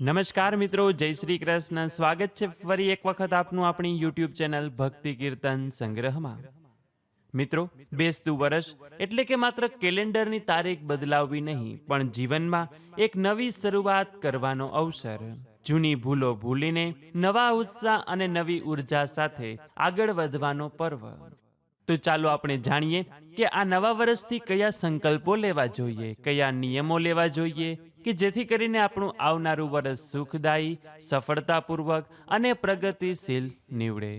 નમસ્કાર મિત્રો, જય શ્રી કૃષ્ણ. સ્વાગત છે ફરી એક વખત આપનું આપણી યુટ્યુબ ચેનલ ભક્તિ કીર્તન સંગ્રહમાં. મિત્રો, બેસતું વર્ષ એટલે કે માત્ર કેલેન્ડરની તારીખ બદલાવવી નહીં, પણ જીવનમાં એક નવી શરૂઆત કરવાનો અવસર. જૂની ભૂલો ભૂલીને નવા ઉત્સાહ અને નવી ઊર્જા સાથે આગળ વધવાનો પર્વ. તો ચાલો આપણે જાણીએ કે આ નવા વર્ષથી કયા સંકલ્પો લેવા જોઈએ, કયા નિયમો લેવા જોઈએ કે જેથી કરીને આપણું આવનારું વર્ષ સુખદાયી, સફળતાપૂર્વક અને પ્રગતિશીલ નીવડે.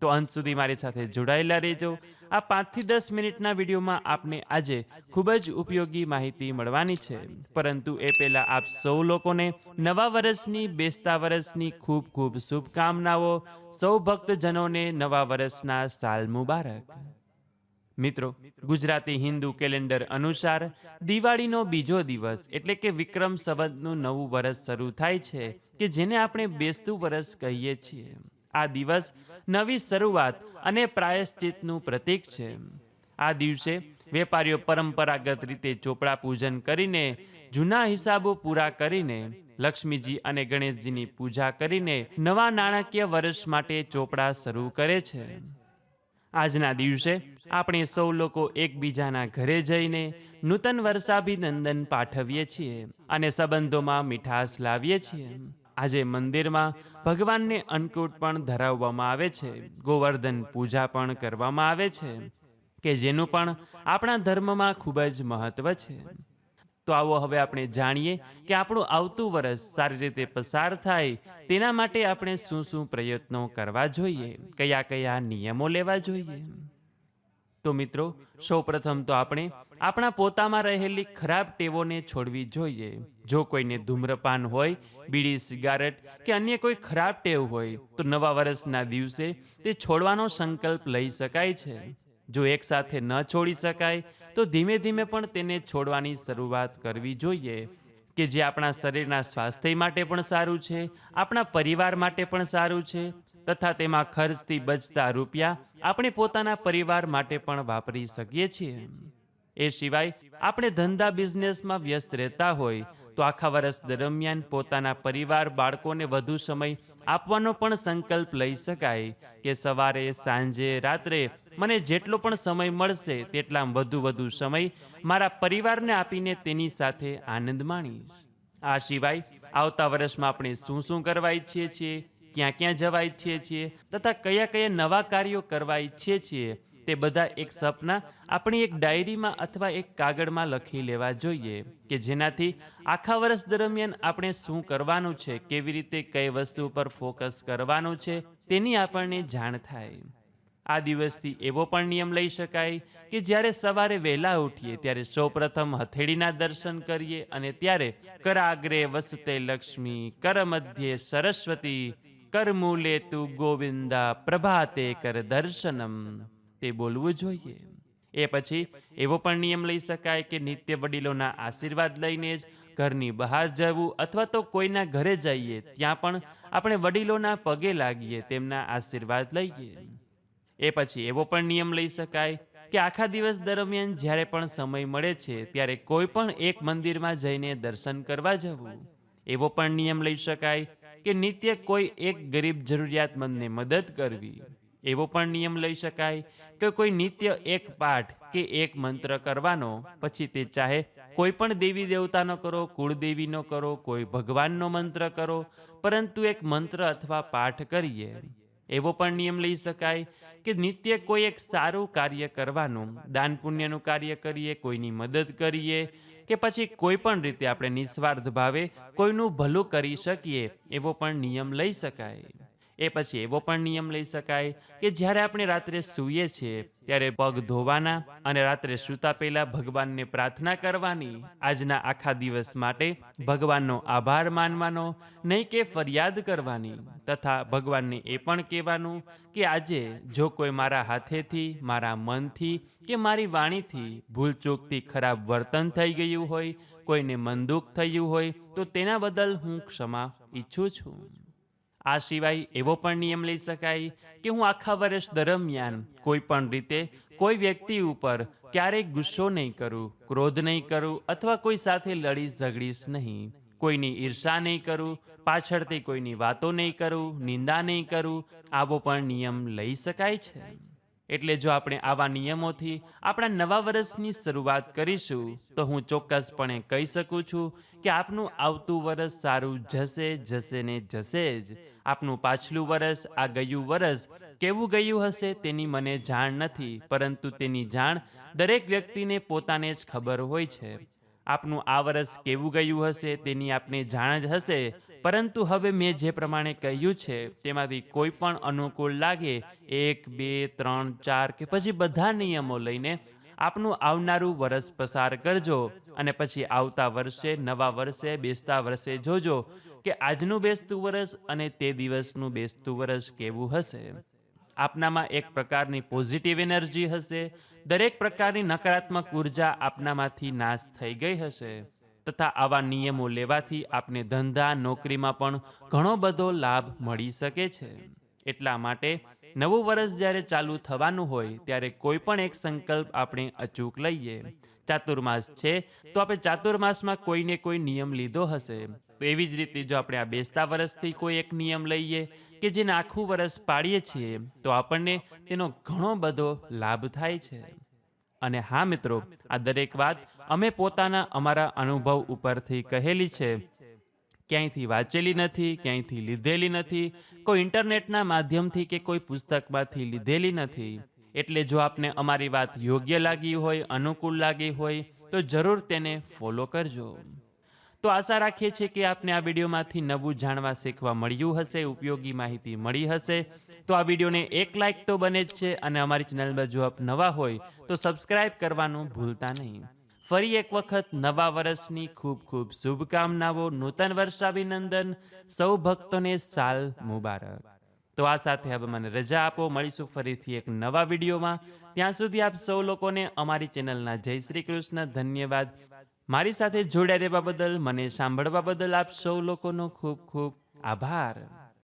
તો અંત સુધી મારી સાથે જોડાયેલા રહેજો. આ પાંચથી દસ મિનિટના વિડીયોમાં આપને આજે ખૂબ જ ઉપયોગી માહિતી મળવાની છે. પરંતુ એ પહેલાં આપ સૌ લોકોને નવા વર્ષની, બેસતા વર્ષની ખૂબ ખૂબ શુભકામનાઓ. સૌ ભક્તજનોને નવા વર્ષના સાલ મુબારક. મિત્રો, ગુજરાતી હિન્દુ કેલેન્ડર અનુસાર દિવાળીનો બીજો દિવસ એટલે કે વિક્રમ સંવતનું નવું વર્ષ શરૂ થાય છે કે જેને આપણે બેસતું વર્ષ કહીએ છીએ. આ દિવસ નવી શરૂઆત અને પ્રાયશ્ચિતનું પ્રતીક છે. આ દિવસે વેપારીઓ પરંપરાગત રીતે ચોપડા પૂજન કરીને, જૂના હિસાબો પૂરા કરીને, લક્ષ્મીજી અને ગણેશજીની પૂજા કરીને નવા નાણાકીય વર્ષ માટે ચોપડા શરૂ કરે છે. આજના દિવસે આપણે સૌ લોકો એકબીજાના ઘરે જઈને નૂતન વર્ષાભિનંદન પાઠવીએ છીએ અને સંબંધોમાં મીઠાશ લાવીએ છીએ. આજે મંદિરમાં ભગવાનને અન્નકૂટ પણ ધરાવવામાં આવે છે. ગોવર્ધન પૂજા પણ કરવામાં આવે છે, કે જેનું પણ આપણા ધર્મમાં ખૂબ જ મહત્વ છે. તો આવો હવે આપણે જાણીએ કે આપણું આવતું વર્ષ સારી રીતે પસાર થાય, તેના માટે આપણે શું શું પ્રયત્નો કરવા જોઈએ, કયા કયા નિયમો લેવા જોઈએ? તો મિત્રો, સૌપ્રથમ તો આપણે આપણા પોતામાં રહેલી ખરાબ ટેવોને છોડવી જોઈએ. જો કોઈને ધૂમ્રપાન હોય, બીડી સિગારેટ કે અન્ય કોઈ ખરાબ ટેવ હોય, તો નવા વર્ષના દિવસે તે છોડવાનો સંકલ્પ લઈ શકાય છે. જો એકસાથે ન છોડી શકાય તો ધીમે ધીમે પણ તેને છોડવાની શરૂઆત કરવી જોઈએ કે જે આપણા શરીરના સ્વાસ્થ્ય માટે પણ સારું છે, આપણા પરિવાર માટે પણ સારું છે, તથા તેમાં ખર્ચથી બચતા રૂપિયા આપણે પોતાના પરિવાર માટે પણ વાપરી શકીએ છીએ. એ સિવાય, આપણે ધંધા બિઝનેસમાં વ્યસ્ત રહેતા હોય તો આખા વર્ષ દરમિયાન પોતાના પરિવાર, બાળકોને વધુ સમય આપવાનો પણ સંકલ્પ લઈ શકાય કે સવારે, સાંજે, રાત્રે મને જેટલો પણ સમય મળશે તેટલા વધુ વધુ સમય મારા પરિવારને આપીને તેની સાથે આનંદ માણીશ. આ સિવાય આવતા વર્ષમાં આપણે શું શું કરવા ઈચ્છીએ છીએ, ક્યાં ક્યાં જવા ઈચ્છીએ છીએ તથા કયા કયા નવા કાર્યો કરવા ઈચ્છીએ છીએ તે બધા એક સપના આપણી એક ડાયરીમાં અથવા એક કાગળમાં લખી લેવા જોઈએ કે જેનાથી આખા વર્ષ દરમિયાન આપણે શું કરવાનું છે, કેવી રીતે કઈ વસ્તુ પર ફોકસ કરવાનું છે તેની આપણને જાણ થાય. આ દિવસથી એવો પણ નિયમ લઈ શકાય કે જ્યારે સવારે વહેલા ઉઠીએ ત્યારે સૌપ્રથમ હથેળીના દર્શન કરીએ અને ત્યારે કરાગ્રે વસતે લક્ષ્મી, કર મધ્યે સરસ્વતી કરમૂલે તું ગોવિંદા, પ્રભાતે કર દર્શનમ. તે બોલવું જોઈએ. એ પછી એવો પણ નિયમ લઈ શકાય કે નિત્ય વડીલોના આશીર્વાદ લઈને જ ઘરની બહાર જવું અથવા તો કોઈના ઘરે જઈએ ત્યાં પણ આપણે વડીલોના પગે લાગીએ તેમના આશીર્વાદ લઈએ. એ પછી એવો પણ નિયમ લઈ શકાય કે આખા દિવસ દરમિયાન જ્યારે પણ સમય મળે છે ત્યારે કોઈ પણ એક મંદિરમાં જઈને દર્શન કરવા જવું. એવો પણ નિયમ લઈ શકાય કે નિત્ય કોઈ એક ગરીબ જરૂરિયાતમંદને મદદ કરવી. એવો પણ નિયમ લઈ શકાય કે કોઈ નિત્ય એક પાઠ કે એક મંત્ર કરવાનો, પછી તે ચાહે કોઈ પણ દેવી દેવતાનો કરો કુળદેવીનો કરો, કોઈ ભગવાનનો મંત્ર કરો, પરંતુ એક મંત્ર અથવા પાઠ કરીએ. એવો પણ નિયમ લઈ શકાય કે નિત્ય કોઈ એક સારું કાર્ય કરવાનું, દાન પુણ્યનું કાર્ય કરીએ, કોઈની મદદ કરીએ, કે પછી કોઈ પણ રીતે આપણે નિસ્વાર્થ ભાવે કોઈનું ભલું કરી શકીએ, એવો પણ નિયમ લઈ શકાય. એ પછી એવો પણ નિયમ લઈ શકાય કે જ્યારે આપણે રાત્રે સૂઈએ છીએ, ત્યારે પગ ધોવાના અને રાત્રે સૂતા પહેલા ભગવાનને પ્રાર્થના કરવાની આજના આખા દિવસ માટે ભગવાનનો આભાર માનવાનો, નહીં કે ફરિયાદ કરવાની, તથા ભગવાનને એ પણ કહેવાનું કે આજે જો કોઈ મારા હાથેથી, મારા મનથી કે મારી વાણીથી ભૂલચૂકથી ખરાબ વર્તન થઈ ગયું હોય, કોઈને મનદુખ થયું હોય, તો તેના બદલ હું ક્ષમા ઈચ્છું છું. આ સિવાય એવો પણ નિયમ લઈ શકાય કે હું આખા વર્ષ દરમિયાન કોઈ પણ રીતે કોઈ વ્યક્તિ ઉપર ક્યારેય ગુસ્સો નહીં કરું, ક્રોધ નહીં કરું અથવા કોઈ સાથે લડીશ ઝઘડીશ નહીં. કોઈની ઈર્ષા નહીં કરું, પાછળથી કોઈની વાતો નહીં કરું, નિંદા નહીં કરું, આવો પણ નિયમ લઈ શકાય છે. એટલે જો આપણે આવા નિયમોથી આપણા નવા વર્ષની શરૂઆત કરીશું, તો હું ચોક્કસપણે કહી શકું છું કે આપનું આવતું વર્ષ સારું જશે જશે ને જશે જ. આપનું પાછલું વર્ષ, આ ગયું વર્ષ કેવું ગયું હશે તેની મને જાણ નથી, પરંતુ તેની જાણ દરેક વ્યક્તિને પોતાને જ ખબર હોય છે. આપનું આ વર્ષ કેવું ગયું હશે તેની આપને જાણ જ હશે પરંતુ હવે મેં જે પ્રમાણે કહ્યું છે, તેમાંથી કોઈ પણ અનુકૂળ લાગે, એક, બે, ત્રણ, ચાર કે પછી બધા નિયમો લઈને આપનું આવનારું વર્ષ પસાર કરજો અને પછી આવતા વર્ષે, નવા વર્ષે, બેસતા વર્ષે જોજો કે આજનું બેસતું વર્ષ અને તે દિવસનું બેસતું વર્ષ કેવું હશે. આપનામાં એક પ્રકારની પોઝિટિવ એનર્જી હશે, દરેક પ્રકારની નકારાત્મક ઊર્જા આપનામાંથી નાશ થઈ ગઈ હશે. તથા આવા નિયમો લેવાથી આપને ધંધા, નોકરીમાં પણ ઘણો બધો લાભ મળી શકે છે. એટલા માટે નવું વર્ષ જ્યારે ચાલુ થવાનું હોય, ત્યારે કોઈ પણ એક સંકલ્પ આપણે અચૂક લઈએ. ચાતુર્માસ છે, તો આપણે ચાતુર્માસમાં કોઈને કોઈ નિયમ લીધો હશે. તો એવી જ રીતે જો આપણે આ બેસતા વર્ષથી કોઈ એક નિયમ લઈએ કે જેને આખું વર્ષ પાડીએ છીએ, તો આપણને તેનો ઘણો બધો લાભ થાય છે. અને હા મિત્રો, આ દરેક વાત અમે પોતાના અમારા અનુભવ ઉપરથી કહેલી છે. ક્યાંયથી વાંચેલી નથી, ક્યાંયથી લીધેલી નથી, કોઈ ઇન્ટરનેટના માધ્યમથી કે કોઈ પુસ્તકમાંથી લીધેલી નથી. એટલે જો આપને અમારી વાત યોગ્ય લાગી હોય, અનુકૂળ લાગી હોય, તો જરૂર તેને ફોલો કરજો. તો આશા રાખીએ છીએ કે આપને આ વિડીયોમાંથી નવું જાણવા શીખવા મળ્યું હશે, ઉપયોગી માહિતી મળી હશે. તો આ વિડીયોને એક લાઇક તો બને જ છે અને અમારી ચેનલમાં જો આપ નવા હોય, તો સબસ્ક્રાઇબ કરવાનું ભૂલતા નહીં. ફરી એક વખત નવા વર્ષની ખૂબ ખૂબ શુભકામનાઓ, નૂતન વર્ષાભિનંદન, સૌ ભક્તોને સાલ મુબારક. તો આ સાથે હવે મને રજા આપો, મળીશું ફરીથી એક નવા વિડીયોમાં. ત્યાં સુધી આપ સૌ લોકોને અમારી ચેનલના જય શ્રી કૃષ્ણ, ધન્યવાદ. મારી સાથે જોડાઈ રહેવા બદલ મને સાંભળવા બદલ આપ સૌ લોકોનો ખૂબ ખૂબ આભાર.